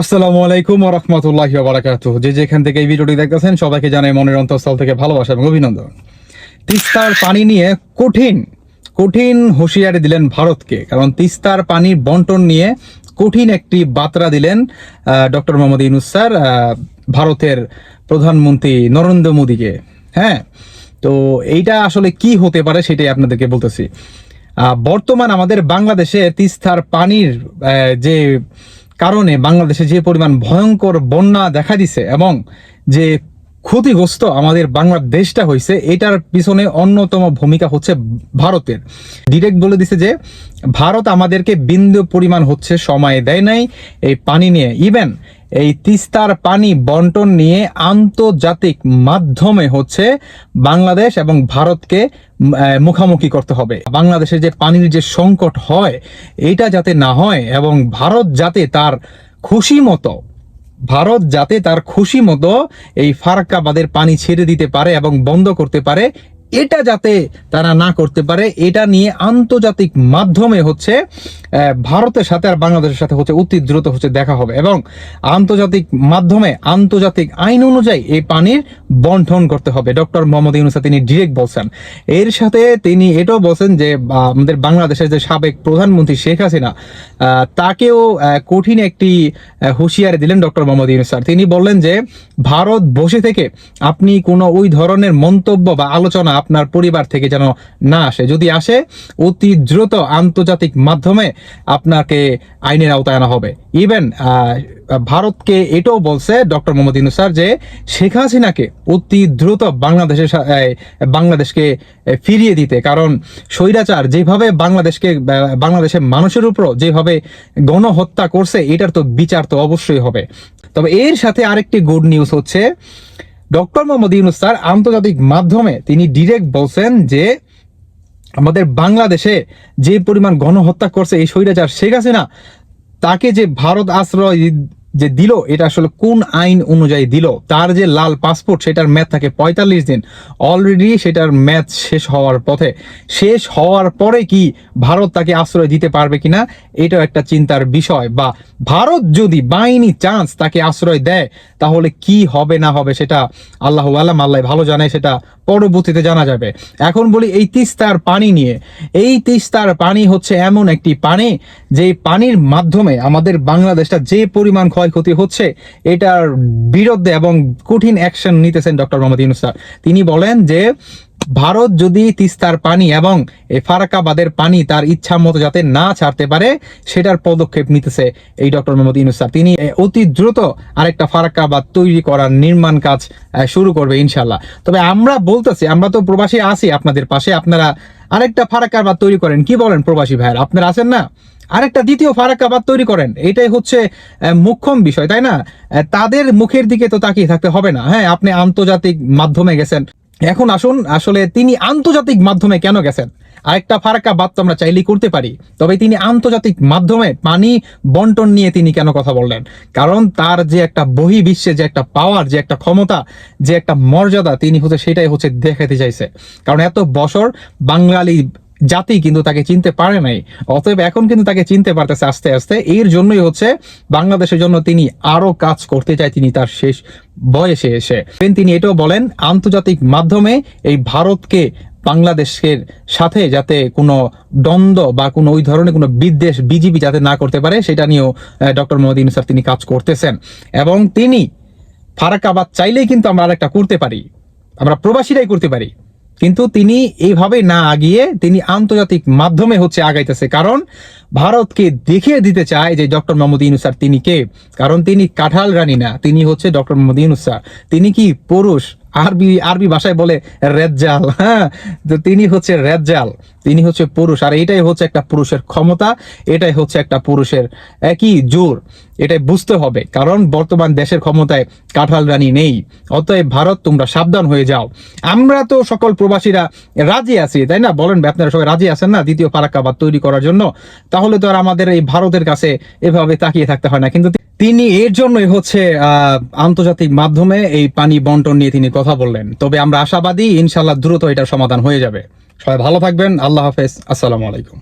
আসসালামু আলাইকুম রহমতুল্লাহ বারাকাত যে যেখান থেকে এই ভিডিওটি দেখতেছেন, সবাইকে জানাই মনের অন্তঃস্থল থেকে ভালোবাসা এবং অভিনন্দন। তিস্তার পানি নিয়ে কঠিন কঠিন হুঁশিয়ারি দিলেন ভারতকে, কারণ তিস্তার পানির বন্টন নিয়ে কঠিন একটি বার্তা দিলেন ডক্টর মোহাম্মদ ইউনুস স্যার ভারতের প্রধানমন্ত্রী নরেন্দ্র মোদীকে। হ্যাঁ তো এইটা আসলে কি হতে পারে সেটাই আপনাদেরকে বলতেছি। বর্তমান আমাদের বাংলাদেশে তিস্তার পানির যে কারণে বাংলাদেশে যে পরিমাণ ভয়ঙ্কর বন্যা দেখা দিছে এবং যে ক্ষতিগ্রস্ত আমাদের বাংলাদেশটা হয়েছে, এটার পিছনে অন্যতম ভূমিকা হচ্ছে ভারতের। ডিরেক্ট বলে দিছে যে, ভারত আমাদেরকে বিন্দু পরিমাণ হচ্ছে সময় দেয় নাই, এই পানি নিয়ে। ইভেন এই তিস্তার পানি বন্টন নিয়ে আন্তর্জাতিক মাধ্যমে হচ্ছে বাংলাদেশ এবং ভারতকে মুখামুখি করতে হবে। বাংলাদেশে যে পানির যে সংকট হয় এটা যাতে না হয় এবং ভারত যাতে তার খুশি মতো, ভারত যাতে তার খুশি মতো এই ফারাক্কাবাদের পানি ছেড়ে দিতে পারে এবং বন্ধ করতে পারে এটা যাতে তারা না করতে পারে, এটা নিয়ে আন্তর্জাতিক মাধ্যমে হচ্ছে ভারতের সাথে আর বাংলাদেশের সাথে হচ্ছে অতি দ্রুত হচ্ছে দেখা হবে এবং আন্তর্জাতিক মাধ্যমে আন্তর্জাতিক আইন অনুযায়ী এই পানির বন্টন করতে হবে। ডক্টর মোহাম্মদ ইউনুসা তিনি ডিরেক্ট বলছেন। এর সাথে তিনি এটাও বলছেন যে আমাদের বাংলাদেশের যে সাবেক প্রধানমন্ত্রী শেখ হাসিনা তাকেও কঠিন একটি হুঁশিয়ারি দিলেন ডক্টর মোহাম্মদ ইউনুস স্যার। তিনি বললেন যে, ভারত বসে থেকে আপনি কোনো ওই ধরনের মন্তব্য বা আলোচনা আপনার পরিবার থেকে যেন না আসে। যদি আসে, অতি দ্রুত আন্তর্জাতিক মাধ্যমে আপনাকে আইনের আওতায় আনা হবে। ইভেন ভারতকে এটাও বলছে ডক্টর মোহাম্মদ ইউনুস স্যার যে শেখ হাসিনাকে অতি দ্রুত বাংলাদেশের বাংলাদেশকে ফিরিয়ে দিতে। কারণ স্বৈরাচার যেভাবে বাংলাদেশকে বাংলাদেশের মানুষের উপর যেভাবে গণহত্যা করছে, এটার তো বিচার তো অবশ্যই হবে। তবে এর সাথে আরেকটি গুড নিউজ হচ্ছে ডক্টর মোহাম্মদ ইউনুস স্যার, আন্তর্জাতিক মাধ্যমে তিনি ডিরেক্ট বলছেন যে আমাদের বাংলাদেশে যে পরিমাণ গণহত্যা করছে এই স্বৈরাচার শেখ হাসিনা, তাকে যে ভারত আশ্রয় যে দিল, এটা আসলে কোন আইন অনুযায়ী দিল? তার যে লাল পাসপোর্ট, সেটার ম্যাথ থাকে পঁয়তাল্লিশ দিন। অলরেডি সেটার ম্যাথ শেষ হওয়ার পথে। শেষ হওয়ার পরে কি ভারত তাকে আশ্রয় দিতে পারবে কিনা? এটাও একটা চিন্তার বিষয়। বা ভারত যদি বাইনি চান্স তাকে আশ্রয় দেয়, তাহলে কি হবে না হবে সেটা আল্লাহ আলাম, আল্লাহ ভালো জানে সেটা পরবর্তীতে জানা যাবে। এখন বলি এই তিস্তার পানি নিয়ে। এই তিস্তার পানি হচ্ছে এমন একটি পানি যে পানির মাধ্যমে আমাদের বাংলাদেশটা যে পরিমাণ ক্ষয়ক্ষতি হচ্ছে, এটার বিরুদ্ধে এবং কঠিন অ্যাকশন নিতেছেন ডক্টর মোহাম্মদ ইউনুস তিনি বলেন যে ভারত যদি তিস্তার পানি এবং ফারাকাবাদের পানি তার ইচ্ছা মতো যাতে না ছাড়তে পারে, সেটার পদক্ষেপ নিতেছে এই ডক্টর মোহাম্মদ স্যার। তিনি অতি দ্রুত আরেকটা ফারাক্কাবাদ তৈরি করার নির্মাণ কাজ শুরু করবে ইনশাল্লাহ তবে আমরা বলতেছি, আমরা তো প্রবাসী আছি আপনাদের পাশে, আপনারা আরেকটা ফারাকাবাদ তৈরি করেন। কি বলেন প্রবাসী ভাইয়ের? আপনারা আছেন না? আরেকটা দ্বিতীয় ফারাক্কাবাদ তৈরি করেন। এটাই হচ্ছে মুখ্যম বিষয়, তাই না? তাদের মুখের দিকে তো তাকিয়ে থাকতে হবে না। হ্যাঁ আপনি আন্তর্জাতিক মাধ্যমে গেছেন এখন আসুন, আসলে তিনি আন্তর্জাতিক মাধ্যমে কেন গেছেন? আরেকটা ফারাক্কা বাদ তো আমরা চাইলেই করতে পারি। তবে তিনি আন্তর্জাতিক মাধ্যমে পানি বন্টন নিয়ে তিনি কেন কথা বললেন? কারণ তার যে একটা বহি বিশ্বে যে একটা পাওয়ার যে একটা ক্ষমতা, যে একটা মর্যাদা, তিনি হচ্ছে সেটাই হচ্ছে দেখাতে চাইছে। কারণ এত বছর বাঙালি জাতি কিন্তু তাকে চিনতে পারে নাই। অতএব এখন কিন্তু তাকে চিনতে পারতেছে আস্তে আস্তে। এর জন্যই হচ্ছে বাংলাদেশের জন্য তিনি আরও কাজ করতে চায়, তিনি তার শেষ বয়সে এসে। তিনি এটাও বলেন, আন্তর্জাতিক মাধ্যমে এই ভারতকে বাংলাদেশের সাথে যাতে কোনো দ্বন্দ্ব বা কোনো ওই ধরনের কোনো বিদ্বেষ বিজিবি যাতে না করতে পারে, সেটা নিয়েও ডক্টর মোহাম্মদ ইউনুস স্যার তিনি কাজ করতেছেন। এবং তিনি ফারাকাবাদ চাইলেই কিন্তু আমরা আরেকটা করতে পারি। আমরা প্রবাসীরাই করতে পারি। কিন্তু তিনি এইভাবে না আগিয়ে তিনি আন্তর্জাতিক মাধ্যমে হচ্ছে আগাইতেছে। কারণ ভারতকে দেখিয়ে দিতে চায় যে ডক্টর মোহাম্মদ ইনুসার তিনি কে? কারণ তিনি কাঁঠাল রানী না, তিনি হচ্ছে ডক্টর মোহাম্মদ ইনুসার তিনি কি পুরুষ? আরবি আরবি ভাষায় বলে রেজ্জাল হ্যাঁ? তো তিনি হচ্ছে রেজ্জাল, তিনি হচ্ছে পুরুষ, আর এটাই হচ্ছে একটা পুরুষের ক্ষমতা, এটাই হচ্ছে একটা পুরুষের একই জোর, এটাই বুঝতে হবে, কারণ বর্তমান দেশের ক্ষমতায় কাঁঠাল রানী নেই, অতএব ভারত তোমরা সাবধান হয়ে যাও। আমরা তো সকল প্রবাসীরা রাজি আছি, তাই না? বলেন আপনারা সবাই রাজি আছেন না দ্বিতীয় ফারাক্কাবাদ তৈরি করার জন্য? তাহলে তো আর আমাদের এই ভারতের কাছে এভাবে তাকিয়ে থাকতে হয় না, কিন্তু তিনি এর জন্যই হচ্ছে আন্তর্জাতিক মাধ্যমে এই পানি বন্টন নিয়ে তিনি কথা বললেন। তবে আমরা আশাবাদী ইনশাল্লাহ দ্রুত এটার সমাধান হয়ে যাবে। সবাই ভালো থাকবেন। আল্লাহ হাফেজ। আসসালামু আলাইকুম।